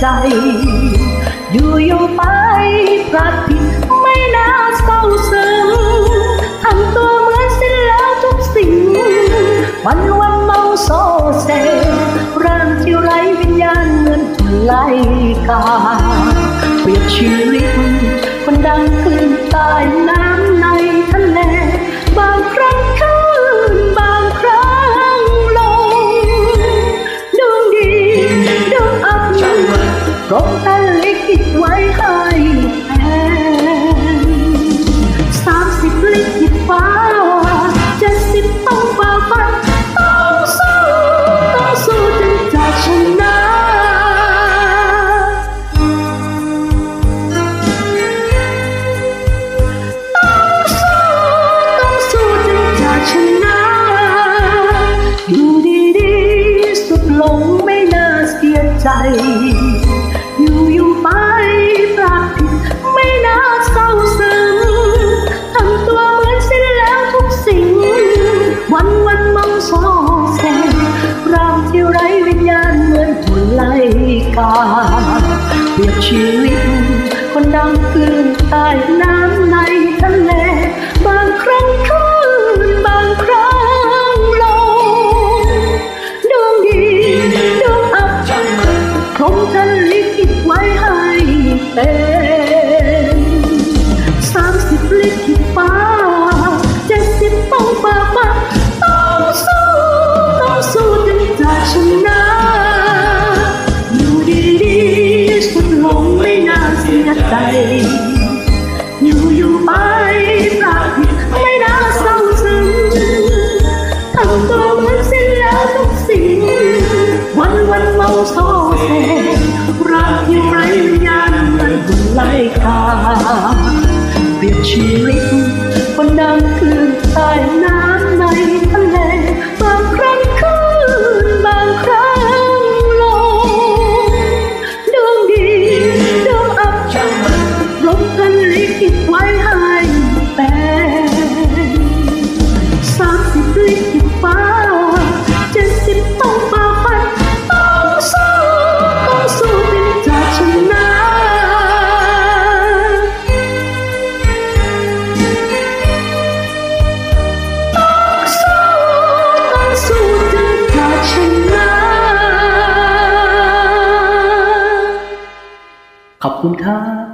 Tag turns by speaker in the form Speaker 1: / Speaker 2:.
Speaker 1: อยู่อยู่ไปพลาดผิดไม่น่าเศร้าซึมทำตัวเหมือนสิ้นแล้วทุกสิ่ง วันวันเมาโซเซร่างที่ไร้วิญญาณเหมือนถูกไล่กาเปรียบชีวิต พรหมท่านลิขิตไว้ให้แพ้สามสิบลิขิตฟ้าเจ็ดสิบต้องฝ่าฟันต้องสู้ต้องสู้จนจะชนะต้องสู้จนจะชนะอยู่ดีสุดลงไม่น่าเสียใจ เใจ อยู่อยู่ไปปรากผิดไม่น่าเศร้าซึ้งทำตัวเหมือนสิ้นแล้วทุกสิ่ง วันวันเมาโซเซรักที่ไร้วิญญาณเหมือนหุ่นไล่กาเปรียบชีวิต อบคุณครับ